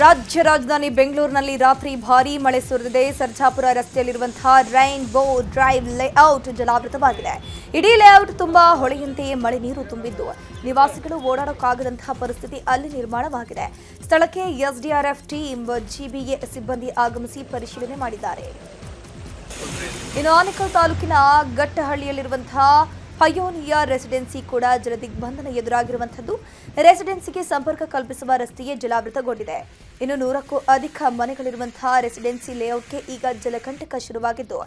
ರಾಜ್ಯ ರಾಜಧಾನಿ ಬೆಂಗಳೂರಿನಲ್ಲಿ ರಾತ್ರಿ ಭಾರೀ ಮಳೆ ಸುರಿದಿದೆ. ಸರ್ಜಾಪುರ ರಸ್ತೆಯಲ್ಲಿರುವಂತಹ ರೈನ್ ಬೋ ಡ್ರೈವ್ ಲೇಔಟ್ ಜಲಾವೃತವಾಗಿದೆ. ಇಡೀ ಲೇಔಟ್ ತುಂಬಾ ಹೊಳೆಯಂತೆಯೇ ಮಳೆ ನೀರು ತುಂಬಿದ್ದು. ನಿವಾಸಿಗಳು ಓಡಾಡೋಕ್ಕಾಗದಂತಹ ಪರಿಸ್ಥಿತಿ ಅಲ್ಲಿ ನಿರ್ಮಾಣವಾಗಿದೆ. ಸ್ಥಳಕ್ಕೆ ಎಸ್ಡಿಆರ್ಎಫ್ ಟೀಮ್, ಜಿಬಿಎ ಸಿಬ್ಬಂದಿ ಆಗಮಿಸಿ ಪರಿಶೀಲನೆ ಮಾಡಿದ್ದಾರೆ. ಇನ್ನು ಆನೇಕಲ್ ತಾಲೂಕಿನ ಗಟ್ಟಹಳ್ಳಿಯಲ್ಲಿರುವಂತಹ ಪಯೋನಿಯ ರೆಸಿಡೆನ್ಸಿ ಕೂಡ ಜಲದಿಗ್ಬಂಧನ ಎದುರಾಗಿರುವಂಥದ್ದು. ರೆಸಿಡೆನ್ಸಿಗೆ ಸಂಪರ್ಕ ಕಲ್ಪಿಸುವ ರಸ್ತೆಯೇ ಜಲಾವೃತಗೊಂಡಿದೆ. ಇನ್ನು ನೂರಕ್ಕೂ ಅಧಿಕ ಮನೆಗಳಿರುವಂತಹ ರೆಸಿಡೆನ್ಸಿ ಲೇಔಟ್ಗೆ ಈಗ ಜಲಕಂಟಕ ಶುರುವಾಗಿದ್ದು,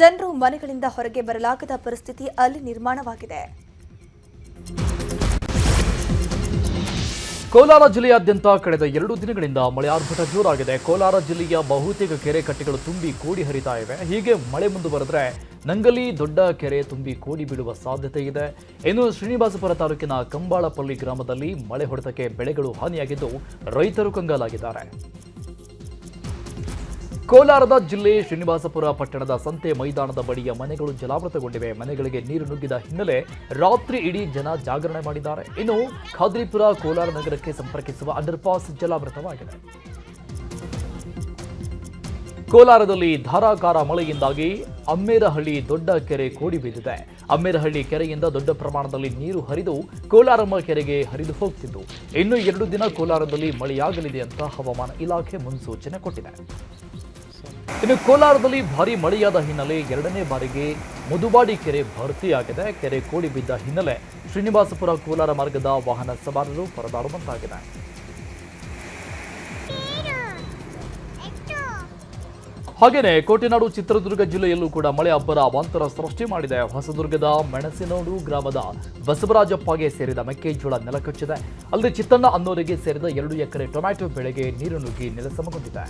ಜನರು ಮನೆಗಳಿಂದ ಹೊರಗೆ ಬರಲಾಗದ ಪರಿಸ್ಥಿತಿ ಅಲ್ಲಿ ನಿರ್ಮಾಣವಾಗಿದೆ. ಕೋಲಾರ ಜಿಲ್ಲೆಯಾದ್ಯಂತ ಕಳೆದ ಎರಡು ದಿನಗಳಿಂದ ಮಳೆ ಆರ್ಭಟ ಜೋರಾಗಿದೆ. ಕೋಲಾರ ಜಿಲ್ಲೆಯ ಬಹುತೇಕ ಕೆರೆ ಕಟ್ಟೆಗಳು ತುಂಬಿ ಕೋಡಿ ಹರಿತಾ ಇವೆ. ಹೀಗೆ ಮಳೆ ಮುಂದುವರೆದ್ರೆ ನಂಗಲಿ ದೊಡ್ಡ ಕೆರೆ ತುಂಬಿ ಕೋಡಿ ಬೀಳುವ ಸಾಧ್ಯತೆ ಇದೆ. ಇನ್ನು ಶ್ರೀನಿವಾಸಪುರ ತಾಲೂಕಿನ ಕಂಬಾಳಪಲ್ಲಿ ಗ್ರಾಮದಲ್ಲಿ ಮಳೆ ಹೊಡೆತಕ್ಕೆ ಬೆಳೆಗಳು ಹಾನಿಯಾಗಿದ್ದು ರೈತರು ಕಂಗಾಲಾಗಿದ್ದಾರೆ. ಕೋಲಾರದ ಜಿಲ್ಲೆ ಶ್ರೀನಿವಾಸಪುರ ಪಟ್ಟಣದ ಸಂತೆ ಮೈದಾನದ ಬಳಿಯ ಮನೆಗಳು ಜಲಾವೃತಗೊಂಡಿವೆ. ಮನೆಗಳಿಗೆ ನೀರು ನುಗ್ಗಿದ ಹಿನ್ನೆಲೆ ರಾತ್ರಿ ಇಡೀ ಜನ ಜಾಗರಣೆ ಮಾಡಿದ್ದಾರೆ. ಇನ್ನು ಖಾದ್ರಿಪುರ ಕೋಲಾರ ನಗರಕ್ಕೆ ಸಂಪರ್ಕಿಸುವ ಅಂಡರ್ಪಾಸ್ ಜಲಾವೃತವಾಗಿದೆ. ಕೋಲಾರದಲ್ಲಿ ಧಾರಾಕಾರ ಮಳೆಯಿಂದಾಗಿ ಅಮ್ಮೇರಹಳ್ಳಿ ದೊಡ್ಡ ಕೆರೆ ಕೋಡಿ ಬಿದ್ದಿದೆ ಅಮ್ಮೇರಹಳ್ಳಿ ಕೆರೆಯಿಂದ ದೊಡ್ಡ ಪ್ರಮಾಣದಲ್ಲಿ ನೀರು ಹರಿದು ಕೋಲಾರಮ್ಮ ಕೆರೆಗೆ ಹರಿದು ಹೋಗ್ತಿದ್ದು. ಇನ್ನು ಎರಡು ದಿನ ಕೋಲಾರದಲ್ಲಿ ಮಳೆಯಾಗಲಿದೆ ಅಂತ ಹವಾಮಾನ ಇಲಾಖೆ ಮುನ್ಸೂಚನೆ ಕೊಟ್ಟಿದೆ. ಇನ್ನು ಕೋಲಾರದಲ್ಲಿ ಭಾರಿ ಮಳೆಯಾದ ಹಿನ್ನೆಲೆ ಎರಡನೇ ಬಾರಿಗೆ ಮುದುಬಾಡಿ ಕೆರೆ ಭರ್ತಿಯಾಗಿದೆ ಕೆರೆ ಕೋಡಿ ಬಿದ್ದ ಹಿನ್ನೆಲೆ ಶ್ರೀನಿವಾಸಪುರ ಕೋಲಾರ ಮಾರ್ಗದ ವಾಹನ ಸವಾರರು ಪರದಾಡುವಂತಾಗಿದೆ. ಹಾಗೆಯೇ ಕೋಟೆನಾಡು ಚಿತ್ರದುರ್ಗ ಜಿಲ್ಲೆಯಲ್ಲೂ ಕೂಡ ಮಳೆ ಅಬ್ಬರ ಅವಾಂತರ ಸೃಷ್ಟಿ ಮಾಡಿದೆ. ಹೊಸದುರ್ಗದ ಮೆಣಸಿನೋಡು ಗ್ರಾಮದ ಬಸವರಾಜಪ್ಪಗೆ ಸೇರಿದ ಮೆಕ್ಕೆಜೋಳ ನೆಲಕಚ್ಚಿದೆ ಅಲ್ಲದೆ ಚಿತ್ತಣ್ಣ ಅನ್ನೋರಿಗೆ ಸೇರಿದ ಎರಡು ಎಕರೆ ಟೊಮ್ಯಾಟೊ ಬೆಳೆಗೆ ನೀರು ನುಗ್ಗಿ ನೆಲಸಮಗೊಂಡಿದೆ.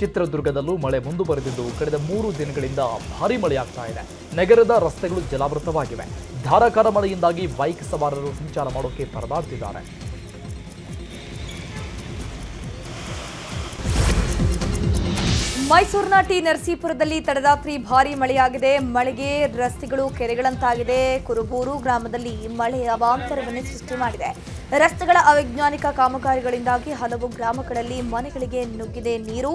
ಚಿತ್ರದುರ್ಗದಲ್ಲೂ ಮಳೆ ಮುಂದುವರೆದಿದ್ದು ಕಳೆದ ಮೂರು ದಿನಗಳಿಂದ ಭಾರಿ ಮಳೆಯಾಗ್ತಾ ಇದೆ. ನಗರದ ರಸ್ತೆಗಳು ಜಲಾವೃತವಾಗಿವೆ. ಧಾರಾಕಾರ ಮಳೆಯಿಂದಾಗಿ ಬೈಕ್ ಸವಾರರು ಸಂಚಾರ ಮಾಡೋಕೆ ಪರದಾಡ್ತಿದ್ದಾರೆ. ಮೈಸೂರಿನ ಟಿ ನರಸೀಪುರದಲ್ಲಿ ತಡರಾತ್ರಿ ಭಾರಿ ಮಳೆಯಾಗಿದೆ. ಮಳೆಗೆ ರಸ್ತೆಗಳು ಕೆರೆಗಳಂತಾಗಿದೆ. ಕುರುಬೂರು ಗ್ರಾಮದಲ್ಲಿ ಮಳೆ ಅವಾಂತರವನ್ನು ಸೃಷ್ಟಿ ಮಾಡಿದೆ. ರಸ್ತೆಗಳ ಅವೈಜ್ಞಾನಿಕ ಕಾಮಗಾರಿಗಳಿಂದಾಗಿ ಹಲವು ಗ್ರಾಮಗಳಲ್ಲಿ ಮನೆಗಳಿಗೆ ನುಗ್ಗಿದೆ ನೀರು.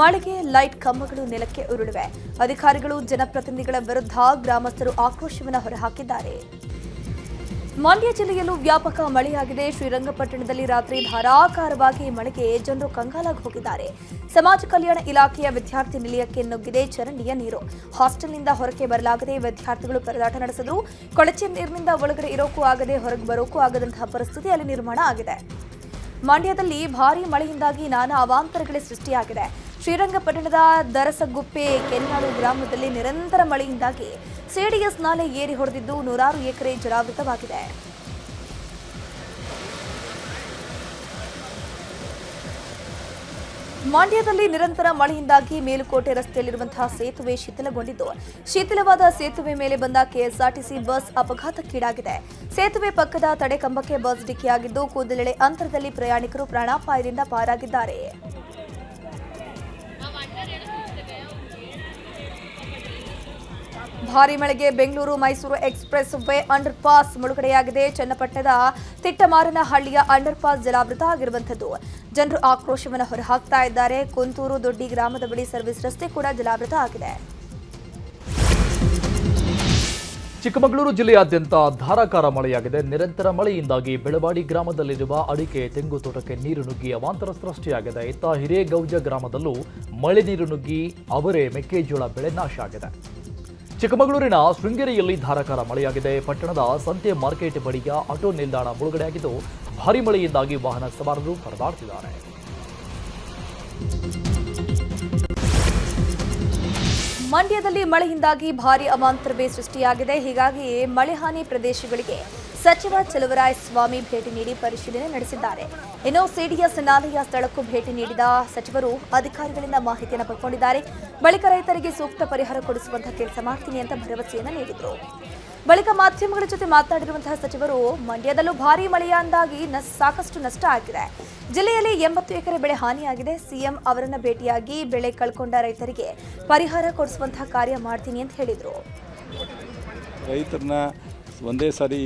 ಮಳೆಗೆ ಲೈಟ್ ಕಂಬಗಳು ನೆಲಕ್ಕೆ ಉರುಳಿವೆ. ಅಧಿಕಾರಿಗಳು, ಜನಪ್ರತಿನಿಧಿಗಳ ವಿರುದ್ಧ ಗ್ರಾಮಸ್ಥರು ಆಕ್ರೋಶವನ್ನು ಹೊರಹಾಕಿದ್ದಾರೆ. ಮಂಡ್ಯ ಜಿಲ್ಲೆಯಲ್ಲೂ ವ್ಯಾಪಕ ಮಳೆಯಾಗಿದೆ. ಶ್ರೀರಂಗಪಟ್ಟಣದಲ್ಲಿ ರಾತ್ರಿ ಧಾರಾಕಾರವಾಗಿ ಮಳೆಗೆ ಜನರು ಕಂಗಾಲಾಗಿ ಹೋಗಿದ್ದಾರೆ. ಸಮಾಜ ಕಲ್ಯಾಣ ಇಲಾಖೆಯ ವಿದ್ಯಾರ್ಥಿ ನಿಲಯಕ್ಕೆ ನುಗ್ಗಿದೆ ಚರಂಡಿಯ ನೀರು. ಹಾಸ್ಟೆಲ್ನಿಂದ ಹೊರಕ್ಕೆ ಬರಲಾಗದೆ ವಿದ್ಯಾರ್ಥಿಗಳು ಪರದಾಟ ನಡೆಸಿದ್ರು. ಕೊಳಚೆ ನೀರಿನಿಂದ ಒಳಗಡೆ ಇರೋಕ್ಕೂ ಆಗದೆ ಹೊರಗೆ ಬರೋಕ್ಕೂ ಆಗದಂತಹ ಪರಿಸ್ಥಿತಿ ಅಲ್ಲಿ ನಿರ್ಮಾಣ ಆಗಿದೆ. ಮಂಡ್ಯದಲ್ಲಿ ಭಾರೀ ಮಳೆಯಿಂದಾಗಿ ನಾನಾ ಅವಾಂತರಗಳೇ ಸೃಷ್ಟಿಯಾಗಿದೆ. ಶ್ರೀರಂಗಪಟ್ಟಣದ ದರಸಗುಪ್ಪೆ ಕೆನ್ನಾಳು ಗ್ರಾಮದಲ್ಲಿ ನಿರಂತರ ಮಳೆಯಿಂದಾಗಿ ಸಿಡಿಎಸ್ ನಾಲೆ ಏರಿ ಹೊಡೆದಿದ್ದು ನೂರಾರು ಎಕರೆ ಜಲಾವೃತವಾಗಿದೆ. ಮಂಡ್ಯದಲ್ಲಿ ನಿರಂತರ ಮಳೆಯಿಂದಾಗಿ ಮೇಲುಕೋಟೆ ರಸ್ತೆಯಲ್ಲಿರುವಂತಹ ಸೇತುವೆ ಶಿಥಿಲಗೊಂಡಿದ್ದು, ಶಿಥಿಲವಾದ ಸೇತುವೆ ಮೇಲೆ ಬಂದ ಕೆಎಸ್ಆರ್ಟಿಸಿ ಬಸ್ ಅಪಘಾತಕ್ಕೀಡಾಗಿದೆ. ಸೇತುವೆ ಪಕ್ಕದ ತಡೆ ಕಂಬಕ್ಕೆ ಬಸ್ ಡಿಕ್ಕಿಯಾಗಿದ್ದು, ಕೂದಲೆಳೆ ಅಂತರದಲ್ಲಿ ಪ್ರಯಾಣಿಕರು ಪ್ರಾಣಾಪಾಯದಿಂದ ಪಾರಾಗಿದ್ದಾರೆ. ಭಾರಿ ಮಳೆಗೆ Bengaluru Mysuru express way underpass ಮುಳುಗಡೆಯಾಗಿದೆ. ಚನ್ನಪಟ್ಟಣದ ತಿಟ್ಟಮಾರನಹಳ್ಳಿಯ ಅಂಡರ್ ಪಾಸ್ ಜಲಾವೃತ ಆಗಿರುವಂಥದ್ದು. ಜನರು ಆಕ್ರೋಶವನ್ನು ಹೊರಹಾಕ್ತಾ ಇದ್ದಾರೆ. ಕುಂತೂರು, ದೊಡ್ಡಿ ಗ್ರಾಮದ ಬಳಿ ಸರ್ವಿಸ್ ರಸ್ತೆ ಕೂಡ ಜಲಾವೃತ ಆಗಿದೆ. ಚಿಕ್ಕಮಗಳೂರು ಜಿಲ್ಲೆಯಾದ್ಯಂತ ಧಾರಾಕಾರ ಮಳೆಯಾಗಿದೆ. ನಿರಂತರ ಮಳೆಯಿಂದಾಗಿ ಬೆಳವಾಡಿ ಗ್ರಾಮದಲ್ಲಿರುವ ಅಡಿಕೆ, ತೆಂಗು ತೋಟಕ್ಕೆ ನೀರು ನುಗ್ಗಿ ಅವಾಂತರ ಸೃಷ್ಟಿಯಾಗಿದೆ ಇತ್ತ ಹಿರೇಗೌಜ ಗ್ರಾಮದಲ್ಲೂ ಮಳೆ ನೀರು ನುಗ್ಗಿ ಅವರೇ ಮೆಕ್ಕೆಜೋಳ ಬೆಳೆ ನಾಶ ಆಗಿದೆ. ಚಿಕ್ಕಮಗಳೂರಿನ ಶೃಂಗೇರಿಯಲ್ಲಿ ಧಾರಾಕಾರ ಮಳೆಯಾಗಿದೆ. ಪಟ್ಟಣದ ಸಂತೆ ಮಾರ್ಕೆಟ್ ಬಳಿಯ ಆಟೋ ನಿಲ್ದಾಣ ಮುಳುಗಡೆಯಾಗಿದ್ದು, ಭಾರಿ ಮಳೆಯಿಂದಾಗಿ ವಾಹನ ಸವಾರರು ಪರದಾಡುತ್ತಿದ್ದಾರೆ ಮಂಡ್ಯದಲ್ಲಿ ಮಳೆಯಿಂದಾಗಿ ಭಾರಿ ಅವಾಂತರವೇ ಸೃಷ್ಟಿಯಾಗಿದೆ. ಹೀಗಾಗಿ ಮಳೆ ಹಾನಿ ಪ್ರದೇಶಗಳಿಗೆ ಸಚಿವ ಚಲುವರಾಯ ಸ್ವಾಮಿ ಭೇಟಿ ನೀಡಿ ಪರಿಶೀಲನೆ ನಡೆಸಿದ್ದಾರೆ. ಇನ್ನು ಸಿಡಿಎಸ್ ನಾಲೆಯ ಸ್ಥಳಕ್ಕೂ ಭೇಟಿ ನೀಡಿದ ಸಚಿವರು ಅಧಿಕಾರಿಗಳಿಂದ ಮಾಹಿತಿಯನ್ನು ಪಡ್ಕೊಂಡಿದ್ದಾರೆ. ಬಳಿಕ ರೈತರಿಗೆ ಸೂಕ್ತ ಪರಿಹಾರ ಕೊಡಿಸುವಂತಹ ಕೆಲಸ ಮಾಡ್ತೀನಿ ಅಂತ ಭರವಸೆಯನ್ನು ನೀಡಿದರು. ಬಳಿಕ ಮಾಧ್ಯಮಗಳ ಜೊತೆ ಮಾತನಾಡಿರುವಂತಹ ಸಚಿವರು, ಮಂಡ್ಯದಲ್ಲೂ ಭಾರೀ ಮಳೆಯಿಂದಾಗಿ ಸಾಕಷ್ಟು ನಷ್ಟ ಆಗಿದೆ. ಜಿಲ್ಲೆಯಲ್ಲಿ ಎಂಬತ್ತು ಎಕರೆ ಬೆಳೆ ಹಾನಿಯಾಗಿದೆ. ಸಿಎಂ ಅವರನ್ನ ಭೇಟಿಯಾಗಿ ಬೆಳೆ ಕಳ್ಕೊಂಡ ರೈತರಿಗೆ ಪರಿಹಾರ ಕೊಡಿಸುವಂತಹ ಕಾರ್ಯ ಮಾಡ್ತೀನಿ ಅಂತ ಹೇಳಿದರು. ರೈತರನ್ನ ಒಂದೇ ಸಾರಿ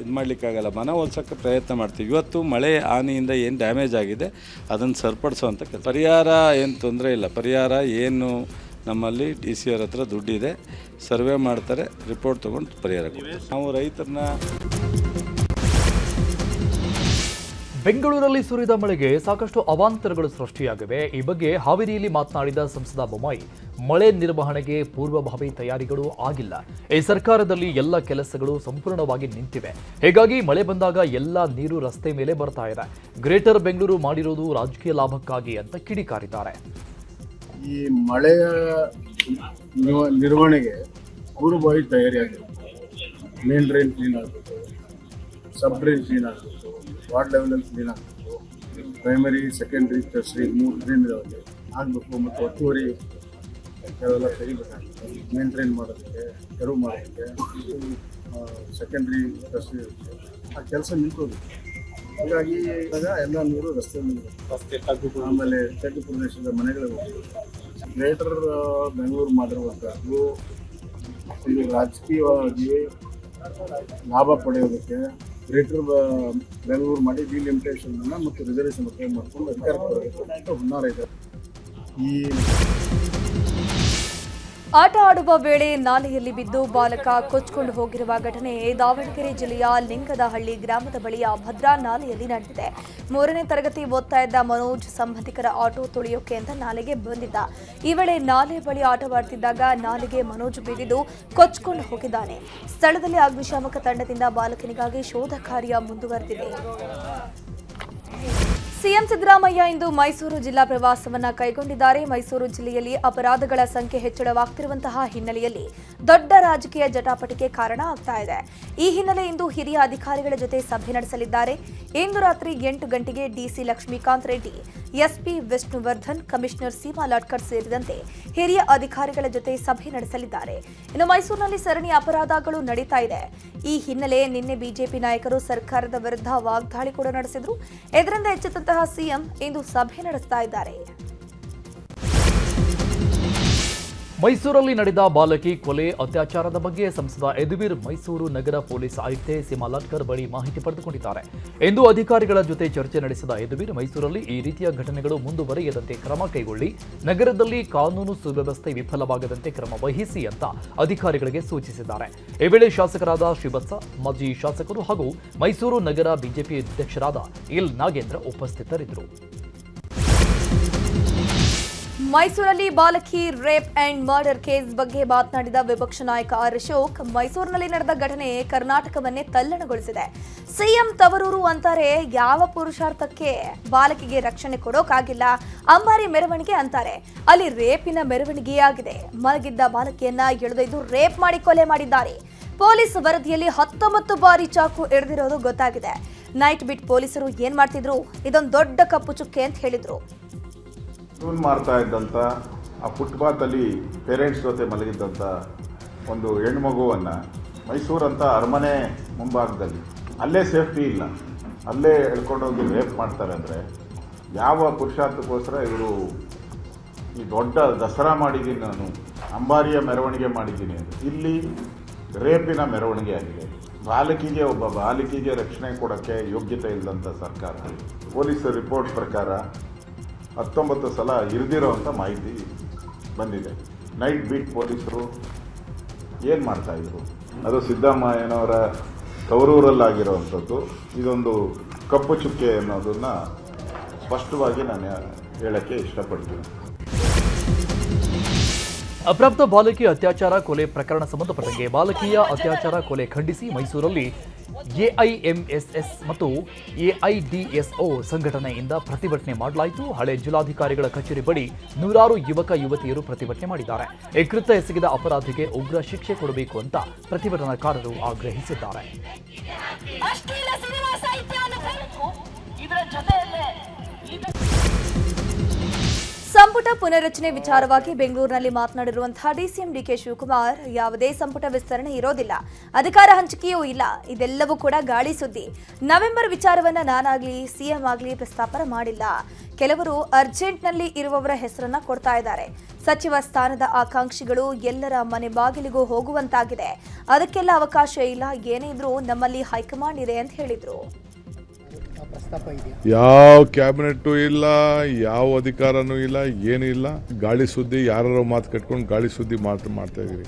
ಇದು ಮಾಡಲಿಕ್ಕಾಗಲ್ಲ. ಮನ ಹೋಲ್ಸೋಕ್ಕೆ ಪ್ರಯತ್ನ ಮಾಡ್ತೀವಿ. ಇವತ್ತು ಮಳೆ ಹಾನಿಯಿಂದ ಏನು ಡ್ಯಾಮೇಜ್ ಆಗಿದೆ ಅದನ್ನು ಸರಿಪಡಿಸೋವಂಥ ಕೆಲಸ. ಪರಿಹಾರ ಏನು ತೊಂದರೆ ಇಲ್ಲ. ಪರಿಹಾರ ಏನು ನಮ್ಮಲ್ಲಿ ಡಿ ಸಿ ಅವ್ರ ಹತ್ರ ದುಡ್ಡಿದೆ. ಸರ್ವೆ ಮಾಡ್ತಾರೆ, ರಿಪೋರ್ಟ್ ತೊಗೊಂಡು ಪರಿಹಾರ ನಾವು ರೈತರನ್ನ ಬೆಂಗಳೂರಲ್ಲಿ ಸುರಿದ ಮಳೆಗೆ ಸಾಕಷ್ಟು ಅವಾಂತರಗಳು ಸೃಷ್ಟಿಯಾಗಿವೆ. ಈ ಬಗ್ಗೆ ಹಾವೇರಿಯಲ್ಲಿ ಮಾತನಾಡಿದ ಸಂಸದ ಬೊಮ್ಮಾಯಿ, ಮಳೆ ನಿರ್ವಹಣೆಗೆ ಪೂರ್ವಭಾವಿ ತಯಾರಿಗಳು ಆಗಿಲ್ಲ. ಈ ಸರ್ಕಾರದಲ್ಲಿ ಎಲ್ಲ ಕೆಲಸಗಳು ಸಂಪೂರ್ಣವಾಗಿ ನಿಂತಿವೆ. ಹೀಗಾಗಿ ಮಳೆ ಬಂದಾಗ ಎಲ್ಲ ನೀರು ರಸ್ತೆ ಮೇಲೆ ಬರ್ತಾ ಇದೆ. ಗ್ರೇಟರ್ ಬೆಂಗಳೂರು ಮಾಡಿರೋದು ರಾಜಕೀಯ ಲಾಭಕ್ಕಾಗಿ ಅಂತ ಕಿಡಿಕಾರಿದ್ದಾರೆ. ಈ ಮಳೆಯ ನಿರ್ವಹಣೆಗೆ ಪೂರ್ವಭಾವಿ ತಯಾರಿ main drain clean sub drain clean ward ಲೆವೆಲಲ್ಲಿ ಕ್ಲೀನ್ ಆಗಬೇಕು. ಪ್ರೈಮರಿ ಸೆಕೆಂಡ್ರಿ ಟರ್ಸರಿ ಮೂರು ಕ್ಲೀನ್ ಇದಾವೆ ಆಗಬೇಕು ಮತ್ತು ಒತ್ತುವರಿ ಕೆಲವೆಲ್ಲ ತೆಗಿಬೇಕಾಗುತ್ತೆ ಮೇಂಟೈನ್ ಮಾಡೋದಕ್ಕೆ ತೆರವು ಮಾಡೋದಕ್ಕೆ ಸೆಕೆಂಡ್ರಿ ಟರ್ಸರಿ ಆ ಕೆಲಸ ನಿಂತೋದು ಹಾಗಾಗಿ ಇವಾಗ ಎಲ್ಲ ನೀರು ರಸ್ತೆ ಮೇಲೆ ಆಮೇಲೆ ತಗ್ಗು ಪ್ರದೇಶದ ಮನೆಗಳಿಗೆ ಹೋಗ್ತದೆ ಗ್ರೇಟರ್ ಬೆಂಗಳೂರು ಮಾಡಿರುವಂಥದ್ದು ಇದು ರಾಜಕೀಯವಾಗಿ ಲಾಭ ಪಡೆಯೋದಕ್ಕೆ ಗ್ರೇಟರ್ ಬೆಂಗಳೂರು ಮಾಡಿ ಡಿಲಿಮಿಟೇಷನ್ ಮತ್ತು ರಿಸರ್ವೇಷನ್ ಮಾಡ್ಕೊಂಡು ಅಧಿಕಾರ ಬರಬೇಕು ಹುನ್ನಾರ ಇದೆ. ಈ ಆಟ ಆಡುವ ವೇಳೆ ನಾಲೆಯಲ್ಲಿ ಬಿದ್ದು ಬಾಲಕ ಕೊಚ್ಕೊಂಡು ಹೋಗಿರುವ ಘಟನೆ ದಾವಣಗೆರೆ ಜಿಲ್ಲೆಯ ಲಿಂಗದಹಳ್ಳಿ ಗ್ರಾಮದ ಬಳಿಯ ಭದ್ರಾ ನಾಲೆಯಲ್ಲಿ ನಡೆದಿದೆ. ಮೂರನೇ ತರಗತಿ ಓದ್ತಾ ಇದ್ದ ಮನೋಜ್ ಸಂಬಂಧಿಕರ ಆಟೋ ತುಳಿಯೋಕೆ ಅಂತ ನಾಲೆಗೆ ಬಂದಿದ್ದ. ಈ ವೇಳೆ ನಾಲೆ ಬಳಿ ಆಟವಾಡ್ತಿದ್ದಾಗ ನಾಲೆಗೆ ಮನೋಜ್ ಬಿದ್ದಿದ್ದು ಕೊಚ್ಕೊಂಡು ಹೋಗಿದ್ದಾನೆ. ಸ್ಥಳದಲ್ಲಿ ಅಗ್ನಿಶಾಮಕ ತಂಡದಿಂದ ಬಾಲಕನಿಗಾಗಿ ಶೋಧ ಕಾರ್ಯ ಮುಂದುವರೆದಿದೆ. ಸಿಎಂ ಸಿದ್ದರಾಮಯ್ಯ ಇಂದು ಮೈಸೂರು ಜಿಲ್ಲಾ ಪ್ರವಾಸವನ್ನ ಕೈಗೊಂಡಿದ್ದಾರೆ. ಮೈಸೂರು ಜಿಲ್ಲೆಯಲ್ಲಿ ಅಪರಾಧಗಳ ಸಂಖ್ಯೆ ಹೆಚ್ಚಳವಾಗ್ತಿರುವಂತಹ ಹಿನ್ನೆಲೆಯಲ್ಲಿ ದೊಡ್ಡ ರಾಜಕೀಯ ಜಟಾಪಟಿಕೆ ಕಾರಣ ಆಗ್ತಾ ಇದೆ. ಈ ಹಿನ್ನೆಲೆ ಇಂದು ಹಿರಿಯ ಅಧಿಕಾರಿಗಳ ಜೊತೆ ಸಭೆ ನಡೆಸಲಿದ್ದಾರೆ. ಇಂದು ರಾತ್ರಿ ಎಂಟು ಗಂಟೆಗೆ DC Lakshmikant Reddy, SP Vishnuvardhan, commissioner Seema Latkar ಸೇರಿದಂತೆ ಹಿರಿಯ ಅಧಿಕಾರಿಗಳ ಜೊತೆ ಸಭೆ ನಡೆಸಲಿದ್ದಾರೆ. ಇನ್ನು ಮೈಸೂರಿನಲ್ಲಿ ಸರಣಿ ಅಪರಾಧಗಳು ನಡೀತಾ ಇದೆ. ಈ ಹಿನ್ನೆಲೆ ನಿನ್ನೆ ಬಿಜೆಪಿ ನಾಯಕರು ಸರ್ಕಾರದ ವಿರುದ್ಧ ವಾಗ್ದಾಳಿ ಕೂಡ ನಡೆಸಿದ್ರು. ಇದರಿಂದ ಎಚ್ಚೆತ್ತಂತಹ ಸಿಎಂ ಇಂದು ಸಭೆ ನಡೆಸ್ತಾ ಇದ್ದಾರೆ. ಮೈಸೂರಲ್ಲಿ ನಡೆದ ಬಾಲಕಿ ಕೊಲೆ ಅತ್ಯಾಚಾರದ ಬಗ್ಗೆ ಸಂಸದ ಯದುವೀರ್ ಮೈಸೂರು ನಗರ ಪೊಲೀಸ್ ಆಯುಕ್ತೆ ಸೀಮಾ ಲಾಟ್ಕರ್ ಬಳಿ ಮಾಹಿತಿ ಪಡೆದುಕೊಂಡಿದ್ದಾರೆ. ಎಂದು ಅಧಿಕಾರಿಗಳ ಜೊತೆ ಚರ್ಚೆ ನಡೆಸಿದ ಯದುವೀರ್ ಮೈಸೂರಲ್ಲಿ ಈ ರೀತಿಯ ಘಟನೆಗಳು ಮುಂದುವರೆಯದಂತೆ ಕ್ರಮ ಕೈಗೊಳ್ಳಿ, ನಗರದಲ್ಲಿ ಕಾನೂನು ಸುವ್ಯವಸ್ಥೆ ವಿಫಲವಾಗದಂತೆ ಕ್ರಮ ವಹಿಸಿ ಅಂತ ಅಧಿಕಾರಿಗಳಿಗೆ ಸೂಚಿಸಿದ್ದಾರೆ. ಈ ವೇಳೆ ಶಾಸಕರಾದ ಶ್ರೀವತ್ಸ ಮಾಜಿ ಶಾಸಕರು ಹಾಗೂ ಮೈಸೂರು ನಗರ ಬಿಜೆಪಿ ಅಧ್ಯಕ್ಷರಾದ ಎಲ್ ನಾಗೇಂದ್ರ ಉಪಸ್ಥಿತರಿದ್ದರು. ಮೈಸೂರಲ್ಲಿ ಬಾಲಕಿ ರೇಪ್ ಅಂಡ್ ಮರ್ಡರ್ ಕೇಸ್ ಬಗ್ಗೆ ಮಾತನಾಡಿದ ವಿಪಕ್ಷ ನಾಯಕ ಆರ್ ಅಶೋಕ್, ಮೈಸೂರಿನಲ್ಲಿ ನಡೆದ ಘಟನೆ ಕರ್ನಾಟಕವನ್ನೇ ತಲ್ಲಣಗೊಳಿಸಿದೆ. ಸಿಎಂ ತವರೂರು ಅಂತಾರೆ, ಯಾವ ಪುರುಷಾರ್ಥಕ್ಕೆ ಬಾಲಕಿಗೆ ರಕ್ಷಣೆ ಕೊಡೋಕಾಗಿಲ್ಲ, ಅಂಬಾರಿ ಮೆರವಣಿಗೆ ಅಂತಾರೆ. ಅಲ್ಲಿ ರೇಪಿನ ಮೆರವಣಿಗೆಯಾಗಿದೆ ಮಲಗಿದ್ದ ಬಾಲಕಿಯನ್ನ ಎಳೆದೊಯ್ದು ರೇಪ್ ಮಾಡಿ ಕೊಲೆ ಮಾಡಿದ್ದಾರೆ. ಪೊಲೀಸ್ ವರದಿಯಲ್ಲಿ ಹತ್ತೊಂಬತ್ತು ಬಾರಿ ಚಾಕು ಎಳೆದಿರೋದು ಗೊತ್ತಾಗಿದೆ. ನೈಟ್ ಬಿಟ್ ಪೊಲೀಸರು ಏನ್ ಮಾಡ್ತಿದ್ರು? ಇದೊಂದು ದೊಡ್ಡ ಕಪ್ಪು ಚುಕ್ಕೆ ಅಂತ ಹೇಳಿದ್ರು. ಟ್ಯೂನ್ ಮಾಡ್ತಾ ಇದ್ದಂಥ ಆ ಫುಟ್ಪಾತಲ್ಲಿ ಪೇರೆಂಟ್ಸ್ ಜೊತೆ ಮಲಗಿದ್ದಂಥ ಒಂದು ಹೆಣ್ಮಗುವನ್ನು ಮೈಸೂರಂತ ಅರಮನೆ ಮುಂಭಾಗದಲ್ಲಿ. ಅಲ್ಲೇ ಸೇಫ್ಟಿ ಇಲ್ಲ. ಅಲ್ಲೇ ಎಳ್ಕೊಂಡೋಗಿ ರೇಪ್ ಮಾಡ್ತಾರೆ ಅಂದರೆ ಯಾವ ಪುರುಷಾರ್ಥಕ್ಕೋಸ್ಕರ ಇವರು ಈ ದೊಡ್ಡ ದಸರಾ ಮಾಡಿದ್ದೀನಿ ನಾನು, ಅಂಬಾರಿಯ ಮೆರವಣಿಗೆ ಮಾಡಿದ್ದೀನಿ. ಇಲ್ಲಿ ರೇಪಿನ ಮೆರವಣಿಗೆ ಆಗಿದೆ. ಬಾಲಕಿಗೆ ಒಬ್ಬ ಬಾಲಕಿಗೆ ರಕ್ಷಣೆ ಕೊಡೋಕ್ಕೆ ಯೋಗ್ಯತೆ ಇಲ್ಲದಂಥ ಸರ್ಕಾರ. ಪೊಲೀಸ್ ರಿಪೋರ್ಟ್ ಪ್ರಕಾರ ಹತ್ತೊಂಬತ್ತು ಸಲ ಇರ್ದಿರೋವಂಥ ಮಾಹಿತಿ ಬಂದಿದೆ. ನೈಟ್ ಬೀಟ್ ಪೊಲೀಸರು ಏನು ಮಾಡ್ತಾಯಿದ್ರು ಅದು ಸಿದ್ದರಾಮಯ್ಯನವರ ತವರೂರಲ್ಲಾಗಿರೋವಂಥದ್ದು ಇದೊಂದು ಕಪ್ಪು ಚುಕ್ಕೆ ಅನ್ನೋದನ್ನು ಸ್ಪಷ್ಟವಾಗಿ ನಾನು ಹೇಳೋಕ್ಕೆ ಇಷ್ಟಪಡ್ತೀನಿ. ಅಪ್ರಾಪ್ತ ಬಾಲಕಿ ಅತ್ಯಾಚಾರ ಕೊಲೆ ಪ್ರಕರಣ ಸಂಬಂಧಪಟ್ಟಂತೆ ಬಾಲಕಿಯ ಅತ್ಯಾಚಾರ ಕೊಲೆ ಖಂಡಿಸಿ ಮೈಸೂರಲ್ಲಿ ಎಐಎಂಎಸ್ಎಸ್ ಮತ್ತು ಎಐಡಿಎಸ್ಒ ಸಂಘಟನೆಯಿಂದ ಪ್ರತಿಭಟನೆ ಮಾಡಲಾಯಿತು. ಹಳೆ ಜಿಲ್ಲಾಧಿಕಾರಿಗಳ ಕಚೇರಿ ಬಳಿ ನೂರಾರು ಯುವಕ, ಯುವತಿಯರು ಪ್ರತಿಭಟನೆ ಮಾಡಿದ್ದಾರೆ. ಈ ಕೃತ್ಯ ಎಸಗಿದ ಅಪರಾಧಿಗೆ ಉಗ್ರ ಶಿಕ್ಷೆ ಕೊಡಬೇಕು ಅಂತ ಪ್ರತಿಭಟನಾಕಾರರು ಆಗ್ರಹಿಸಿದ್ದಾರೆ. ಸಂಪುಟ ಪುನರ್ರಚನೆ ವಿಚಾರವಾಗಿ ಬೆಂಗಳೂರಿನಲ್ಲಿ ಮಾತನಾಡಿರುವಂತಹ ಡಿಸಿಎಂ ಡಿಕೆ ಶಿವಕುಮಾರ್, ಯಾವುದೇ ಸಂಪುಟ ವಿಸ್ತರಣೆ ಇರೋದಿಲ್ಲ. ಅಧಿಕಾರ ಹಂಚಿಕೆಯೂ ಇಲ್ಲ. ಇದೆಲ್ಲವೂ ಕೂಡ ಗಾಳಿ ಸುದ್ದಿ. ನವೆಂಬರ್ ವಿಚಾರವನ್ನ ನಾನಾಗ್ಲಿ, ಸಿಎಂ ಆಗ್ಲಿ ಪ್ರಸ್ತಾಪ ಮಾಡಿಲ್ಲ. ಕೆಲವರು ಅರ್ಜೆಂಟ್ನಲ್ಲಿ ಇರುವವರ ಹೆಸರನ್ನ ಕೊಡ್ತಾ ಇದ್ದಾರೆ. ಸಚಿವ ಸ್ಥಾನದ ಆಕಾಂಕ್ಷಿಗಳು ಎಲ್ಲರ ಮನೆ ಬಾಗಿಲಿಗೂ ಹೋಗುವಂತಾಗಿದೆ. ಅದಕ್ಕೆಲ್ಲ ಅವಕಾಶ ಇಲ್ಲ. ಏನೇ ಇದ್ರೂ ನಮ್ಮಲ್ಲಿ ಹೈಕಮಾಂಡ್ ಇದೆ ಅಂತ ಹೇಳಿದ್ರು. ಯಾವ ಕ್ಯಾಬಿನೆಟ್ ಇಲ್ಲ, ಯಾವ ಅಧಿಕಾರನೂ ಇಲ್ಲ, ಏನು ಇಲ್ಲ. ಗಾಳಿ ಸುದ್ದಿ ಯಾರು ಮಾತು ಕಟ್ಕೊಂಡು ಗಾಳಿ ಸುದ್ದಿ ಮಾತು ಮಾಡ್ತಾ ಇದೀರಿ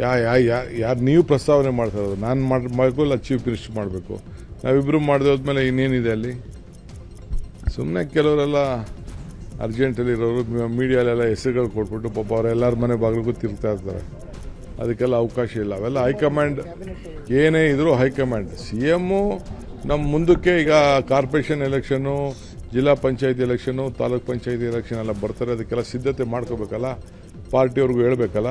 ಯಾ ಯಾ ಯಾರು, ನೀವು ಪ್ರಸ್ತಾವನೆ ಮಾಡ್ತಾ ಇರೋದು. ನಾನು ಮಾಡಬೇಕು ಇಲ್ಲ ಚೀಫ್ ಮಿನಿಸ್ಟರ್ ಮಾಡಬೇಕು. ನಾವಿಬ್ಬರು ಮಾಡಿದೋದ್ಮೇಲೆ ಇನ್ನೇನಿದೆ ಅಲ್ಲಿ? ಸುಮ್ಮನೆ ಕೆಲವರೆಲ್ಲ ಅರ್ಜೆಂಟಲ್ಲಿ ಇರೋರು ಮೀಡಿಯಾಲೆಲ್ಲ ಹೆಸರುಗಳು ಕೊಟ್ಬಿಟ್ಟು ಪಾಪ ಅವರೆಲ್ಲರ ಮನೆ ಬಾಗಿಲಿಗೂ ತಿರ್ತಾ ಇರ್ತಾರೆ. ಅದಕ್ಕೆಲ್ಲ ಅವಕಾಶ ಇಲ್ಲ. ಅವೆಲ್ಲ ಹೈಕಮಾಂಡ್, ಏನೇ ಇದ್ರೂ ಹೈಕಮಾಂಡ್. ಸಿ ಎಮ್ಮು ನಮ್ಮ ಮುಂದಕ್ಕೆ ಈಗ ಕಾರ್ಪೊರೇಷನ್ ಎಲೆಕ್ಷನ್ನು, ಜಿಲ್ಲಾ ಪಂಚಾಯತ್ ಎಲೆಕ್ಷನು ತಾಲೂಕ್ ಪಂಚಾಯತಿ ಎಲೆಕ್ಷನ್ ಎಲ್ಲ ಬರ್ತಾರೆ. ಅದಕ್ಕೆಲ್ಲ ಸಿದ್ಧತೆ ಮಾಡ್ಕೋಬೇಕಲ್ಲ? ಪಾರ್ಟಿಯವ್ರಿಗೂ ಹೇಳಬೇಕಲ್ಲ?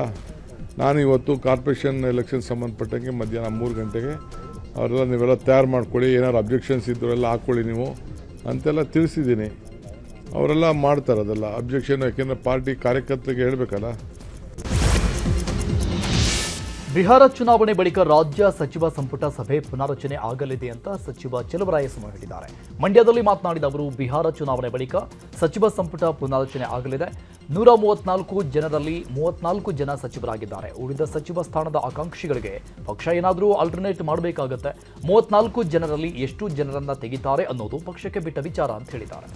ನಾನು ಇವತ್ತು ಕಾರ್ಪೊರೇಷನ್ ಎಲೆಕ್ಷನ್ ಸಂಬಂಧಪಟ್ಟಂಗೆ ಮಧ್ಯಾಹ್ನ ಮೂರು ಗಂಟೆಗೆ ಅವರೆಲ್ಲ ನೀವೆಲ್ಲ ತಯಾರು ಮಾಡ್ಕೊಳ್ಳಿ, ಏನಾದ್ರು ಅಬ್ಜೆಕ್ಷನ್ಸ್ ಇದ್ದರೂ ಎಲ್ಲ ಹಾಕ್ಕೊಳ್ಳಿ ನೀವು ಅಂತೆಲ್ಲ ತಿಳಿಸಿದ್ದೀನಿ. ಅವರೆಲ್ಲ ಮಾಡ್ತಾರೆ ಅದೆಲ್ಲ. ಅಬ್ಜೆಕ್ಷನ್ ಯಾಕೆಂದರೆ ಪಾರ್ಟಿ ಕಾರ್ಯಕರ್ತರಿಗೆ ಹೇಳಬೇಕಲ್ಲ? ಬಿಹಾರ ಚುನಾವಣೆ ಬಳಿಕ ರಾಜ್ಯ ಸಚಿವ ಸಂಪುಟ ಸಭೆ ಪುನಾರಚನೆ ಆಗಲಿದೆ ಅಂತ ಸಚಿವ ಚಲುವರಾಯಸ್ವಾಮಿ ಹೇಳಿದ್ದಾರೆ. ಮಂಡ್ಯದಲ್ಲಿ ಮಾತನಾಡಿದ ಅವರು, ಬಿಹಾರ ಚುನಾವಣೆ ಬಳಿಕ ಸಚಿವ ಸಂಪುಟ ಪುನಾರಚನೆ ಆಗಲಿದೆ. ನೂರ ಮೂವತ್ನಾಲ್ಕು ಜನರಲ್ಲಿ ಮೂವತ್ನಾಲ್ಕು ಜನ ಸಚಿವರಾಗಿದ್ದಾರೆ. ಉಳಿದ ಸಚಿವ ಸ್ಥಾನದ ಆಕಾಂಕ್ಷಿಗಳಿಗೆ ಪಕ್ಷ ಏನಾದರೂ ಆಲ್ಟರ್ನೇಟ್ ಮಾಡಬೇಕಾಗತ್ತೆ. ಮೂವತ್ನಾಲ್ಕು ಜನರಲ್ಲಿ ಎಷ್ಟು ಜನರನ್ನು ತೆಗಿತಾರೆ ಅನ್ನೋದು ಪಕ್ಷಕ್ಕೆ ಬಿಟ್ಟ ವಿಚಾರ ಅಂತ ಹೇಳಿದ್ದಾರೆ.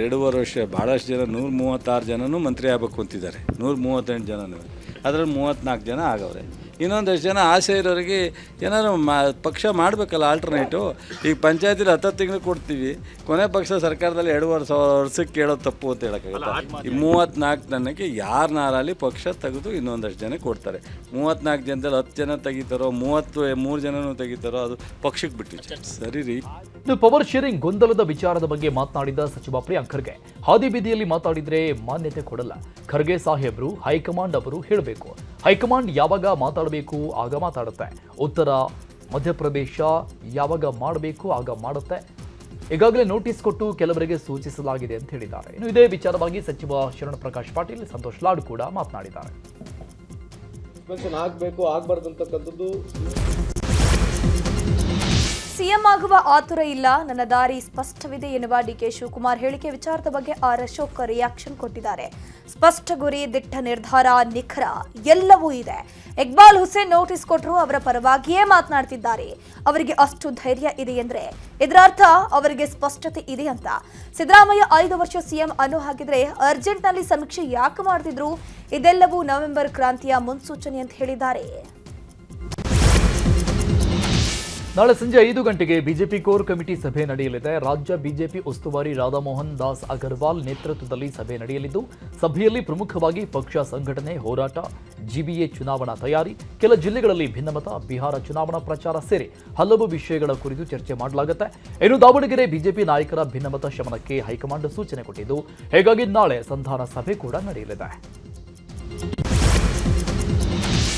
ಎರಡೂವರೆ ವರ್ಷ ಭಾಳಷ್ಟು ಜನ, ನೂರ ಮೂವತ್ತಾರು ಜನನೂ ಮಂತ್ರಿ ಆಗಬೇಕು ಅಂತಿದ್ದಾರೆ. ನೂರ ಮೂವತ್ತೆಂಟು ಜನನೂ. ಅದರಲ್ಲಿ ಮೂವತ್ತ್ನಾಲ್ಕು ಜನ ಆಗವ್ರೆ. ಇನ್ನೊಂದಷ್ಟು ಜನ ಆಸೆ ಇರೋರಿಗೆ ಏನಾದ್ರು ಮಾ ಪಕ್ಷ ಮಾಡಬೇಕಲ್ಲ ಆಲ್ಟರ್ನೇಟು ಈಗ ಪಂಚಾಯತಿಲಿ ಹತ್ತು ತಿಂಗಳು ಕೊಡ್ತೀವಿ. ಕೊನೆ ಪಕ್ಷ ಸರ್ಕಾರದಲ್ಲಿ ಎರಡೂವರೆ ಸಾವಿರ ವರ್ಷಕ್ಕೆ ಕೇಳೋದು ತಪ್ಪು ಅಂತ ಹೇಳೋಕ್ಕಾಗಲ್ಲ ಈ ಮೂವತ್ತ್ನಾಲ್ಕು ಜನಕ್ಕೆ ಯಾರನ್ನಾರಲ್ಲಿ ಪಕ್ಷ ತೆಗೆದು ಇನ್ನೊಂದಷ್ಟು ಜನ ಕೊಡ್ತಾರೆ. ಮೂವತ್ತ್ನಾಲ್ಕು ಜನದಲ್ಲಿ ಹತ್ತು ಜನ ತೆಗಿತಾರೋ ಮೂವತ್ತು ಮೂರು ಜನನೂ ತೆಗಿತಾರೋ ಅದು ಪಕ್ಷಕ್ಕೆ ಬಿಟ್ಟು ಸರಿ ರೀ. ಇನ್ನು ಪವರ್ ಶೇರಿಂಗ್ ಗೊಂದಲದ ವಿಚಾರದ ಬಗ್ಗೆ ಮಾತನಾಡಿದ ಸಚಿವ ಪ್ರಿಯಾಂಕ್ ಖರ್ಗೆ. ಹಾದಿ ಬೀದಿಯಲ್ಲಿ ಮಾತಾಡಿದ್ರೆ ಮಾನ್ಯತೆ ಕೊಡಲ್ಲ. ಖರ್ಗೆ ಸಾಹೇಬ್ರು ಹೈಕಮಾಂಡ್ ಅವರು ಹೇಳಬೇಕು. ಹೈಕಮಾಂಡ್ ಯಾವಾಗ ಮಾತಾಡಬೇಕು, ಆಗ ಮಾತಾಡುತ್ತೆ. ಉತ್ತರ, ಮಧ್ಯಪ್ರದೇಶ ಯಾವಾಗ ಮಾಡಬೇಕು, ಆಗ ಮಾಡುತ್ತೆ. ಈಗಾಗಲೇ ನೋಟಿಸ್ ಕೊಟ್ಟು ಕೆಲವರಿಗೆ ಸೂಚಿಸಲಾಗಿದೆ ಅಂತ ಹೇಳಿದ್ದಾರೆ. ಇನ್ನು ಇದೇ ವಿಚಾರವಾಗಿ ಸಚಿವ ಶರಣ ಪ್ರಕಾಶ್ ಪಾಟೀಲ್, ಸಂತೋಷ್ ಲಾಡ್ ಕೂಡ ಮಾತನಾಡಿದ್ದಾರೆ. ಆಗಬೇಕು ಆಗಬಾರ್ದು ಅಂತಕ್ಕಂಥದ್ದು. ಸಿಎಂ ಆಗುವ ಆತುರ ಇಲ್ಲ. ನನ್ನ ದಾರಿ ಸ್ಪಷ್ಟವಿದೆ ಎನ್ನುವ ಡಿಕೆ ಶಿವಕುಮಾರ್ ಹೇಳಿಕೆ ವಿಚಾರದ ಬಗ್ಗೆ ಆರ್. ಅಶೋಕ್ ರಿಯಾಕ್ಷನ್ ಕೊಟ್ಟಿದ್ದಾರೆ. ಸ್ಪಷ್ಟ ಗುರಿ, ದಿಟ್ಟ ನಿರ್ಧಾರ, ನಿಖರ ಎಲ್ಲವೂ ಇದೆ. ಇಕ್ಬಾಲ್ ಹುಸೇನ್ ನೋಟಿಸ್ ಕೊಟ್ಟರು ಅವರ ಪರವಾಗಿಯೇ ಮಾತನಾಡ್ತಿದ್ದಾರೆ. ಅವರಿಗೆ ಅಷ್ಟು ಧೈರ್ಯ ಇದೆ ಎಂದ್ರೆ ಇದರರ್ಥ ಅವರಿಗೆ ಸ್ಪಷ್ಟತೆ ಇದೆ ಅಂತ. ಸಿದ್ದರಾಮಯ್ಯ ಐದು ವರ್ಷ ಸಿಎಂ ಅನ್ನೋ ಹಾಗಿದ್ರೆ ಅರ್ಜೆಂಟ್ನಲ್ಲಿ ಸಮೀಕ್ಷೆ ಯಾಕೆ ಮಾಡ್ತಿದ್ರು? ಇದೆಲ್ಲವೂ ನವೆಂಬರ್ ಕ್ರಾಂತಿಯ ಮುನ್ಸೂಚನೆ ಅಂತ ಹೇಳಿದ್ದಾರೆ. ನಾಳೆ ಸಂಜೆ ಐದು ಗಂಟೆಗೆ ಬಿಜೆಪಿ ಕೋರ್ ಕಮಿಟಿ ಸಭೆ ನಡೆಯಲಿದೆ. ರಾಜ್ಯ ಬಿಜೆಪಿ ಉಸ್ತುವಾರಿ ರಾಧಾಮೋಹನ್ ದಾಸ್ ಅಗರ್ವಾಲ್ ನೇತೃತ್ವದಲ್ಲಿ ಸಭೆ ನಡೆಯಲಿದ್ದು, ಸಭೆಯಲ್ಲಿ ಪ್ರಮುಖವಾಗಿ ಪಕ್ಷ ಸಂಘಟನೆ, ಹೋರಾಟ ಜಿಬಿಎ ಚುನಾವಣಾ ತಯಾರಿ, ಕೆಲ ಜಿಲ್ಲೆಗಳಲ್ಲಿ ಭಿನ್ನಮತ, ಬಿಹಾರ ಚುನಾವಣಾ ಪ್ರಚಾರ ಸೇರಿ ಹಲವು ವಿಷಯಗಳ ಕುರಿತು ಚರ್ಚೆ ಮಾಡಲಾಗುತ್ತೆ. ಇನ್ನು ದಾವಣಗೆರೆ ಬಿಜೆಪಿ ನಾಯಕರ ಭಿನ್ನಮತ ಶಮನಕ್ಕೆ ಹೈಕಮಾಂಡ್ ಸೂಚನೆ ಕೊಟ್ಟಿದ್ದು, ಹೀಗಾಗಿ ನಾಳೆ ಸಂಧಾನ ಸಭೆ ಕೂಡ ನಡೆಯಲಿದೆ.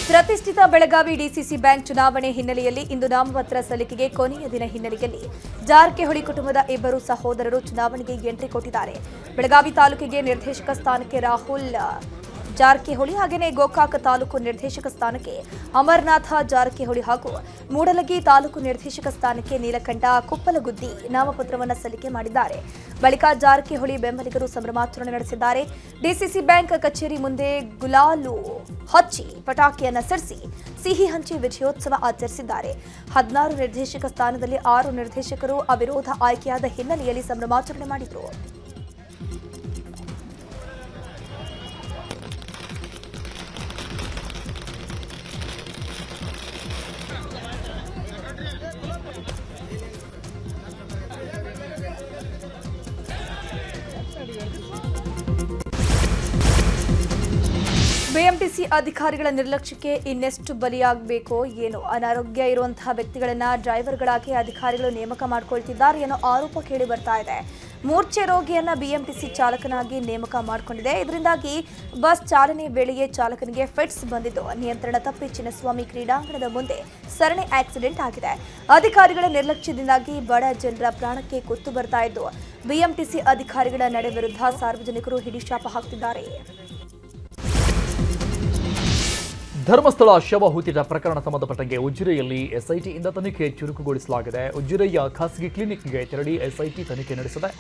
ಪ್ರತಿಷ್ಠಿತ ಬೆಳಗಾವಿ ಡಿಸಿಸಿ ಬ್ಯಾಂಕ್ ಚುನಾವಣೆ ಹಿನ್ನೆಲೆಯಲ್ಲಿ ಇಂದು ನಾಮಪತ್ರ ಸಲ್ಲಿಕೆಗೆ ಕೊನೆಯ ದಿನ ಹಿನ್ನೆಲೆಯಲ್ಲಿ ಜಾರಕಿಹೊಳಿ ಕುಟುಂಬದ ಇಬ್ಬರು ಸಹೋದರರು ಚುನಾವಣೆಗೆ ಎಂಟ್ರಿ ಕೊಟ್ಟಿದ್ದಾರೆ. ಬೆಳಗಾವಿ ತಾಲೂಕಿಗೆ ನಿರ್ದೇಶಕ ಸ್ಥಾನಕ್ಕೆ ರಾಹುಲ್ ಜಾರಕಿಹೊಳಿ ಹಾಗೆಯೇ ಗೋಕಾಕ ತಾಲೂಕು ನಿರ್ದೇಶಕ ಸ್ಥಾನಕ್ಕೆ ಅಮರನಾಥ ಜಾರಕಿಹೊಳಿ ಹಾಗೂ ಮೂಡಲಗಿ ತಾಲೂಕು ನಿರ್ದೇಶಕ ಸ್ಥಾನಕ್ಕೆ ನೀಲಕಂಠ ಕುಪ್ಪಲಗುದ್ದಿ ನಾಮಪತ್ರವನ್ನು ಸಲ್ಲಿಕೆ ಮಾಡಿದ್ದಾರೆ. ಬಳಿಕ ಜಾರಕಿಹೊಳಿ ಬೆಂಬಲಿಗರು ಸಂಭ್ರಮಾಚರಣೆ ನಡೆಸಿದ್ದಾರೆ. ಡಿಸಿಸಿ ಬ್ಯಾಂಕ್ ಕಚೇರಿ ಮುಂದೆ ಗುಲಾಲು ಹಚ್ಚಿ ಪಟಾಕಿಯನ್ನು ಸಿಡಿಸಿ ಸಿಹಿ ಹಂಚಿ ವಿಜಯೋತ್ಸವ ಆಚರಿಸಿದ್ದಾರೆ. ಹದಿನಾರು ನಿರ್ದೇಶಕ ಸ್ಥಾನದಲ್ಲಿ ಆರು ನಿರ್ದೇಶಕರು ಅವಿರೋಧ ಆಯ್ಕೆಯಾದ ಹಿನ್ನೆಲೆಯಲ್ಲಿ ಸಂಭ್ರಮಾಚರಣೆ ಮಾಡಿದರು. ಬಿಎಂಟಿಸಿ ಅಧಿಕಾರಿಗಳ ನಿರ್ಲಕ್ಷ್ಯಕ್ಕೆ ಇನ್ನೆಷ್ಟು ಬಲಿಯಾಗಬೇಕೋ, ಏನೋ ಅನಾರೋಗ್ಯ ಇರುವಂತಹ ವ್ಯಕ್ತಿಗಳನ್ನ ಡ್ರೈವರ್ಗಳಾಗಿ ಅಧಿಕಾರಿಗಳು ನೇಮಕ ಮಾಡಿಕೊಳ್ತಿದ್ದಾರೆ ಏನೋ ಆರೋಪ ಕೇಳಿ ಬರ್ತಾ ಇದೆ. ಮೂರ್ಛೆ ರೋಗಿಯನ್ನ ಬಿಎಂಟಿಸಿ ಚಾಲಕನಾಗಿ ನೇಮಕ ಮಾಡಿಕೊಂಡಿದೆ. ಇದರಿಂದಾಗಿ ಬಸ್ ಚಾಲನೆ ವೇಳೆಯೇ ಚಾಲಕನಿಗೆ ಫಿಟ್ಸ್ ಬಂದಿದ್ದು. ನಿಯಂತ್ರಣ ತಪ್ಪಿ ಚಿನ್ನಸ್ವಾಮಿ ಕ್ರೀಡಾಂಗಣದ ಮುಂದೆ ಸರಣಿ ಆಕ್ಸಿಡೆಂಟ್ ಆಗಿದೆ. ಅಧಿಕಾರಿಗಳ ನಿರ್ಲಕ್ಷ್ಯದಿಂದಾಗಿ ಬಡ ಜನರ ಪ್ರಾಣಕ್ಕೆ ಕುತ್ತು ಬರ್ತಾ ಇದ್ದು, ಬಿಎಂಟಿಸಿ ಅಧಿಕಾರಿಗಳ ನಡೆ ವಿರುದ್ಧ ಸಾರ್ವಜನಿಕರು ಹಿಡಿಶಾಪ ಹಾಕ್ತಿದ್ದಾರೆ. ಧರ್ಮಸ್ಥಳ ಶವ ಹೂತಿದ ಪ್ರಕರಣ ಸಂಬಂಧಪಟ್ಟಂಗೆ ಉಜಿರೆಯಲ್ಲಿ ಎಸ್ಐಟಿಯಿಂದ ತನಿಖೆ ಚುರುಕುಗೊಳಿಸಲಾಗಿದೆ. ಉಜಿರೆಯ ಖಾಸಗಿ ಕ್ಲಿನಿಕ್ಗೆ ತೆರಳಿ ಎಸ್ಐಟಿ ತನಿಖೆ ನಡೆಸಿದೆ.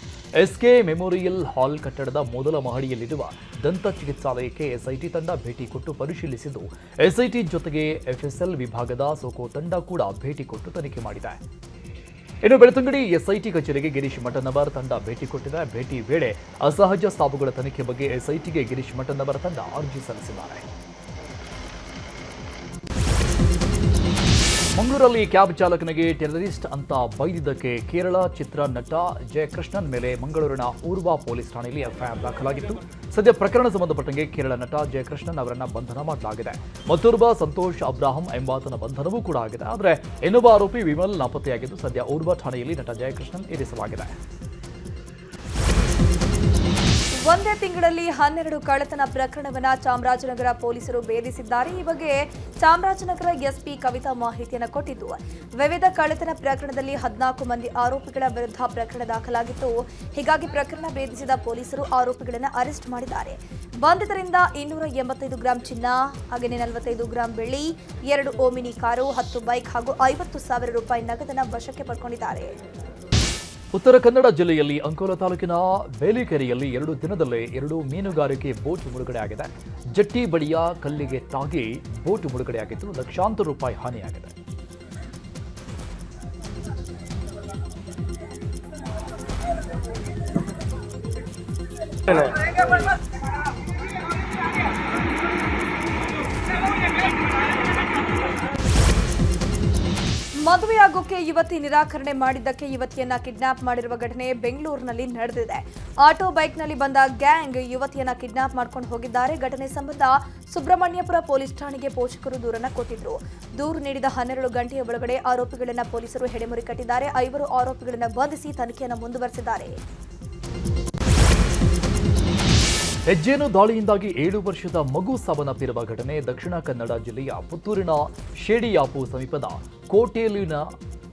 ಎಸ್ಕೆ ಮೆಮೋರಿಯಲ್ ಹಾಲ್ ಕಟ್ಟಡದ ಮೊದಲ ಮಹಡಿಯಲ್ಲಿರುವ ದಂತ ಚಿಕಿತ್ಸಾಲಯಕ್ಕೆ ಎಸ್ಐಟಿ ತಂಡ ಭೇಟಿ ಕೊಟ್ಟು ಪರಿಶೀಲಿಸಿದ್ದು, ಎಸ್ಐಟಿ ಜೊತೆಗೆ ಎಫ್ಎಸ್ಎಲ್ ವಿಭಾಗದ ಸೋಕೋ ತಂಡ ಕೂಡ ಭೇಟಿ ಕೊಟ್ಟು ತನಿಖೆ ಮಾಡಿದೆ. ಇನ್ನು ಬೆಳತಂಗಡಿ ಎಸ್ಐಟಿ ಕಚೇರಿಗೆ ಗಿರೀಶ್ ಮಠನವರ್ ತಂಡ ಭೇಟಿ ಕೊಟ್ಟಿದೆ. ಭೇಟಿ ವೇಳೆ ಅಸಹಜ ಸಾವುಗಳ ತನಿಖೆ ಬಗ್ಗೆ ಎಸ್ಐಟಿಗೆ ಗಿರೀಶ್ ಮಠನವರ್ ತಂಡ ಅರ್ಜಿ ಸಲ್ಲಿಸಿದ್ದಾರೆ. ಮಂಗಳೂರಲ್ಲಿ ಕ್ಯಾಬ್ ಚಾಲಕನಿಗೆ ಟೆರರಿಸ್ಟ್ ಅಂತ ಬೈದಿದ್ದಕ್ಕೆ ಕೇರಳ ಚಿತ್ರ ನಟ ಜಯಕೃಷ್ಣನ್ ಮೇಲೆ ಮಂಗಳೂರಿನ ಊರ್ವ ಪೊಲೀಸ್ ಠಾಣೆಯಲ್ಲಿ ಎಫ್ಐಆರ್ ದಾಖಲಾಗಿತ್ತು. ಸದ್ಯ ಪ್ರಕರಣ ಸಂಬಂಧಪಟ್ಟಂಗೆ ಕೇರಳ ನಟ ಜಯಕೃಷ್ಣನ್ ಅವರನ್ನ ಬಂಧನ ಮಾಡಲಾಗಿದೆ. ಮತ್ತೋರ್ವ ಸಂತೋಷ್ ಅಬ್ರಾಹಂ ಎಂಬಾತನ ಬಂಧನವೂ ಕೂಡ ಆಗಿದೆ. ಆದರೆ ಇನ್ನೊಬ್ಬ ಆರೋಪಿ ವಿಮಲ್ ನಾಪತ್ತೆಯಾಗಿದ್ದು ಸದ್ಯ ಊರ್ವ ಠಾಣೆಯಲ್ಲಿ ನಟ ಜಯಕೃಷ್ಣನ್ ಇರಿಸಲಾಗಿದೆ. ಒಂದೇ ತಿಂಗಳಲ್ಲಿ ಹನ್ನೆರಡು ಕಳ್ಳತನ ಪ್ರಕರಣವನ್ನ ಚಾಮರಾಜನಗರ ಪೊಲೀಸರು ಭೇದಿಸಿದ್ದಾರೆ. ಈ ಬಗ್ಗೆ ಚಾಮರಾಜನಗರ ಎಸ್ಪಿ ಕವಿತಾ ಮಾಹಿತಿಯನ್ನು ಕೊಟ್ಟಿದ್ದು, ವಿವಿಧ ಕಳ್ಳತನ ಪ್ರಕರಣದಲ್ಲಿ ಹದಿನಾಲ್ಕು ಮಂದಿ ಆರೋಪಿಗಳ ವಿರುದ್ಧ ಪ್ರಕರಣ ದಾಖಲಾಗಿತ್ತು. ಹೀಗಾಗಿ ಪ್ರಕರಣ ಭೇದಿಸಿದ ಪೊಲೀಸರು ಆರೋಪಿಗಳನ್ನು ಅರೆಸ್ಟ್ ಮಾಡಿದ್ದಾರೆ. ಬಂಧಿತರಿಂದ ಇನ್ನೂರ ಎಂಬತ್ತೈದು ಗ್ರಾಂ ಚಿನ್ನ ಹಾಗೆಯೇ ನಲವತ್ತೈದು ಗ್ರಾಂ ಬೆಳ್ಳಿ, ಎರಡು ಓಮಿನಿ ಕಾರು, ಹತ್ತು ಬೈಕ್ ಹಾಗೂ ಐವತ್ತು ಸಾವಿರ ರೂಪಾಯಿ ನಗದನ್ನು ವಶಕ್ಕೆ ಪಡ್ಕೊಂಡಿದ್ದಾರೆ. ಉತ್ತರ ಕನ್ನಡ ಜಿಲ್ಲೆಯಲ್ಲಿ ಅಂಕೋಲ ತಾಲೂಕಿನ ಬೇಲಿಕೆರೆಯಲ್ಲಿ ಎರಡು ದಿನದಲ್ಲೇ ಎರಡು ಮೀನುಗಾರಿಕೆ ಬೋಟ್ ಮುಳುಗಡೆಯಾಗಿದೆ. ಜಟ್ಟಿ ಬಳಿಯ ಕಲ್ಲಿಗೆ ತಾಗಿ ಬೋಟ್ ಮುಳುಗಡೆಯಾಗಿದ್ದು, ಲಕ್ಷಾಂತರ ರೂಪಾಯಿ ಹಾನಿಯಾಗಿದೆ. ಮದುವೆಯಾಗೋಕೆ ಯುವತಿ ನಿರಾಕರಣೆ ಮಾಡಿದ್ದಕ್ಕೆ ಯುವತಿಯನ್ನ ಕಿಡ್ನಾಪ್ ಮಾಡಿರುವ ಘಟನೆ ಬೆಂಗಳೂರಿನಲ್ಲಿ ನಡೆದಿದೆ. ಆಟೋ ಬೈಕ್ನಲ್ಲಿ ಬಂದ ಗ್ಯಾಂಗ್ ಯುವತಿಯನ್ನ ಕಿಡ್ನಾಪ್ ಮಾಡ್ಕೊಂಡು ಹೋಗಿದ್ದಾರೆ. ಘಟನೆ ಸಂಬಂಧ ಸುಬ್ರಹ್ಮಣ್ಯಪುರ ಪೊಲೀಸ್ ಠಾಣೆಗೆ ಪೋಷಕರು ದೂರನ್ನ ಕೊಟ್ಟಿದ್ರು. ದೂರು ನೀಡಿದ ಹನ್ನೆರಡು ಗಂಟೆಯ ಒಳಗಡೆ ಆರೋಪಿಗಳನ್ನ ಪೊಲೀಸರು ಹೆಡೆಮುರಿ ಕಟ್ಟಿದ್ದಾರೆ. ಐವರು ಆರೋಪಿಗಳನ್ನ ಬಂಧಿಸಿ ತನಿಖೆಯನ್ನು ಮುಂದುವರೆಸಿದ್ದಾರೆ. ಹೆಜ್ಜೇನು ದಾಳಿಯಿಂದಾಗಿ ಏಳು ವರ್ಷದ ಮಗು ಸಾವನ್ನಪ್ಪಿರುವ ಘಟನೆ ದಕ್ಷಿಣ ಕನ್ನಡ ಜಿಲ್ಲೆಯ ಪುತ್ತೂರಿನ ಶೇಡಿಯಾಪು ಸಮೀಪದ ಕೋಟೇಲಿನ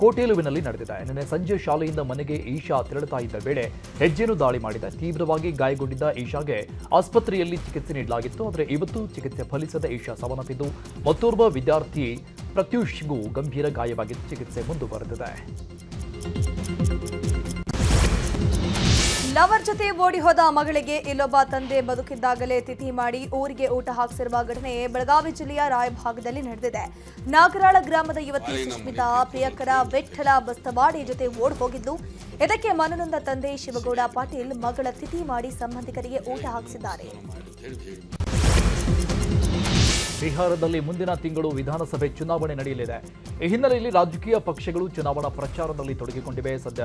ಕೋಟೇಲುವಿನಲ್ಲಿ ನಡೆದಿದೆ. ನಿನ್ನೆ ಸಂಜೆ ಶಾಲೆಯಿಂದ ಮನೆಗೆ ಈಶಾ ತೆರಳುತ್ತಾ ಇದ್ದ ವೇಳೆ ಹೆಜ್ಜೇನು ದಾಳಿ ಮಾಡಿದೆ. ತೀವ್ರವಾಗಿ ಗಾಯಗೊಂಡಿದ್ದ ಈಶಾಗೆ ಆಸ್ಪತ್ರೆಯಲ್ಲಿ ಚಿಕಿತ್ಸೆ ನೀಡಲಾಗಿತ್ತು. ಆದರೆ ಇವತ್ತು ಚಿಕಿತ್ಸೆ ಫಲಿಸದ ಈಶಾ ಸಾವನ್ನಪ್ಪಿದ್ದು. ಮತ್ತೋರ್ವ ವಿದ್ಯಾರ್ಥಿ ಪ್ರತ್ಯೂಷ್ಗೂ ಗಂಭೀರ ಗಾಯವಾಗಿದ್ದು ಚಿಕಿತ್ಸೆ ಮುಂದುವರೆದಿದೆ. ಲವರ್ ಜೊತೆ ಓಡಿ ಹೋದ ಮಗಳಿಗೆ ಇಲ್ಲೊಬ್ಬ ತಂದೆ ಬದುಕಿದ್ದಾಗಲೇ ತಿಥಿ ಮಾಡಿ ಊರಿಗೆ ಊಟ ಹಾಕಿಸಿರುವ ಘಟನೆ ಬೆಳಗಾವಿ ಜಿಲ್ಲೆಯ ರಾಯಭಾಗದಲ್ಲಿ ನಡೆದಿದೆ. ನಾಗರಾಳ ಗ್ರಾಮದ ಯುವತಿ ಸುಷ್ಮಿತಾ ಪ್ರಿಯಕರ ವಿಠ್ಠಲ ಬಸ್ತವಾಡಿ ಜೊತೆ ಓಡ್ ಹೋಗಿದ್ದು. ಇದಕ್ಕೆ ಮನನೊಂದ ತಂದೆ ಶಿವಗೌಡ ಪಾಟೀಲ್ ಮಗಳ ತಿಥಿ ಮಾಡಿ ಸಂಬಂಧಿಕರಿಗೆ ಊಟ ಹಾಕಿಸಿದ್ದಾರೆ. ಬಿಹಾರದಲ್ಲಿ ಮುಂದಿನ ತಿಂಗಳು ವಿಧಾನಸಭೆ ಚುನಾವಣೆ ನಡೆಯಲಿದೆ. ಈ ಹಿನ್ನೆಲೆಯಲ್ಲಿ ರಾಜಕೀಯ ಪಕ್ಷಗಳು ಚುನಾವಣಾ ಪ್ರಚಾರದಲ್ಲಿ ತೊಡಗಿಕೊಂಡಿವೆ. ಸದ್ಯ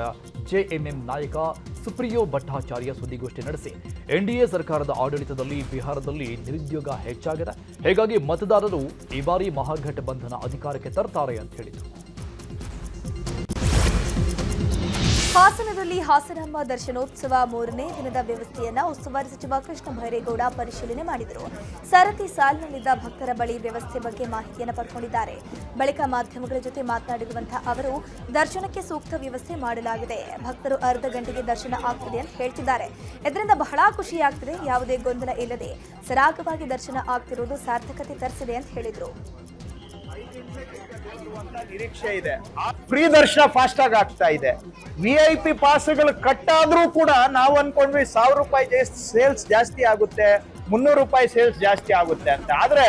ಜೆಎಂಎಂ ನಾಯಕ ಸುಪ್ರಿಯೋ ಭಟ್ಟಾಚಾರ್ಯ ಸುದ್ದಿಗೋಷ್ಠಿ ನಡೆಸಿ. ಎನ್ಡಿಎ ಸರ್ಕಾರದ ಆಡಳಿತದಲ್ಲಿ ಬಿಹಾರದಲ್ಲಿ ನಿರುದ್ಯೋಗ ಹೆಚ್ಚಾಗಿದೆ. ಹೀಗಾಗಿ ಮತದಾರರು ಈ ಬಾರಿ ಮಹಾಗಠಬಂಧನ ಅಧಿಕಾರಕ್ಕೆ ತರ್ತಾರೆ ಅಂತ ಹೇಳಿದರು. ಹಾಸನದಲ್ಲಿ ಹಾಸನಮ್ಮ ದರ್ಶನೋತ್ಸವ ಮೂರನೇ ದಿನದ ವ್ಯವಸ್ಥೆಯನ್ನ ಉಸ್ತುವಾರಿ ಸಚಿವ ಕೃಷ್ಣ ಭೈರೇಗೌಡ ಪರಿಶೀಲನೆ ಮಾಡಿದರು. ಸರತಿ ಸಾಲಿನಲ್ಲಿದ್ದ ಭಕ್ತರ ಬಳಿ ವ್ಯವಸ್ಥೆ ಬಗ್ಗೆ ಮಾಹಿತಿಯನ್ನು ಪಡ್ಕೊಂಡಿದ್ದಾರೆ. ಬಳಿಕ ಮಾಧ್ಯಮಗಳ ಜೊತೆ ಮಾತನಾಡಿರುವಂತಹ ಅವರು, ದರ್ಶನಕ್ಕೆ ಸೂಕ್ತ ವ್ಯವಸ್ಥೆ ಮಾಡಲಾಗಿದೆ. ಭಕ್ತರು ಅರ್ಧ ಗಂಟೆಗೆ ದರ್ಶನ ಆಗ್ತಿದೆ ಅಂತ ಹೇಳ್ತಿದ್ದಾರೆ. ಇದರಿಂದ ಬಹಳ ಖುಷಿಯಾಗ್ತದೆ ಯಾವುದೇ ಗೊಂದಲ ಇಲ್ಲದೆ ಸರಾಗವಾಗಿ ದರ್ಶನ ಆಗ್ತಿರೋದು ಸಾರ್ಥಕತೆ ತರಿಸಿದೆ ಅಂತ ಹೇಳಿದರು. ನಿರೀಕ್ಷೆ ಇದೆ. ಫ್ರೀ ದರ್ಶನ ಫಾಸ್ಟ್ ಆಗಿ ಆಗ್ತಾ ಇದೆ. ವಿ ಐ ಪಿ ಪಾಸ್ಗಳು ಆದ್ರೂ ಕೂಡ ನಾವು ಅನ್ಕೊಂಡ್ವಿ ಸಾವಿರ ರೂಪಾಯಿ ಸೇಲ್ಸ್ ಜಾಸ್ತಿ ಆಗುತ್ತೆ, ಮುನ್ನೂರು ರೂಪಾಯಿ ಸೇಲ್ಸ್ ಜಾಸ್ತಿ ಆಗುತ್ತೆ ಅಂತ. ಆದ್ರೆ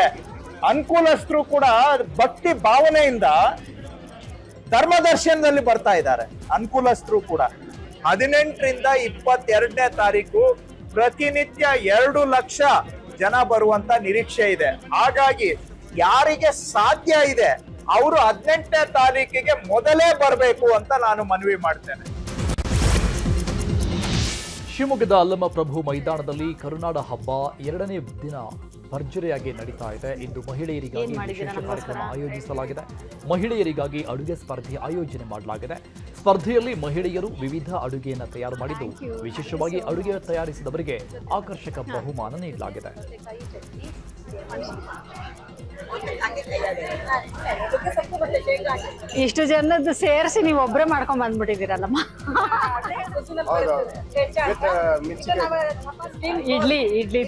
ಅನುಕೂಲಸ್ಥರು ಕೂಡ ಭಕ್ತಿ ಭಾವನೆಯಿಂದ ಧರ್ಮ ದರ್ಶನದಲ್ಲಿ ಬರ್ತಾ ಇದ್ದಾರೆ, ಅನುಕೂಲಸ್ಥರು ಕೂಡ. ಹದಿನೆಂಟರಿಂದ ಇಪ್ಪತ್ತೆರಡನೇ ತಾರೀಕು ಪ್ರತಿನಿತ್ಯ ಎರಡು ಲಕ್ಷ ಜನ ಬರುವಂತ ನಿರೀಕ್ಷೆ ಇದೆ. ಹಾಗಾಗಿ ಯಾರಿಗೆ ಸಾಧ್ಯ ಇದೆ ಅವರು ಹದಿನೆಂಟನೇ ತಾರೀಕಿಗೆ ಮೊದಲೇ ಬರಬೇಕು ಅಂತ ನಾನು ಮನವಿ ಮಾಡ್ತೇನೆ. ಶಿವಮೊಗ್ಗದ ಅಲ್ಲಮ್ಮ ಪ್ರಭು ಮೈದಾನದಲ್ಲಿ ಕರುನಾಡ ಹಬ್ಬ ಎರಡನೇ ದಿನ ಭರ್ಜರಿಯಾಗಿ ನಡೀತಾ ಇದೆ. ಇಂದು ಮಹಿಳೆಯರಿಗಾಗಿ ವಿಶೇಷ ಕಾರ್ಯಕ್ರಮ ಆಯೋಜಿಸಲಾಗಿದೆ. ಮಹಿಳೆಯರಿಗಾಗಿ ಅಡುಗೆ ಸ್ಪರ್ಧೆ ಆಯೋಜನೆ ಮಾಡಲಾಗಿದೆ. ಸ್ಪರ್ಧೆಯಲ್ಲಿ ಮಹಿಳೆಯರು ವಿವಿಧ ಅಡುಗೆಯನ್ನು ತಯಾರು ಮಾಡಿದ್ದು ವಿಶೇಷವಾಗಿ ಅಡುಗೆ ತಯಾರಿಸಿದವರಿಗೆ ಆಕರ್ಷಕ ಬಹುಮಾನ ನೀಡಲಾಗಿದೆ. ಇಷ್ಟು ಜನದ್ದು ಸೇರಿಸಿ ನೀವು ಒಬ್ಬರೇ ಮಾಡ್ಕೊಂಡ್ ಬಂದ್ಬಿಟ್ಟಿದ್ದೀರಲ್ಲಮ್ಮ. ಇಡ್ಲಿ ಇಡ್ಲಿ.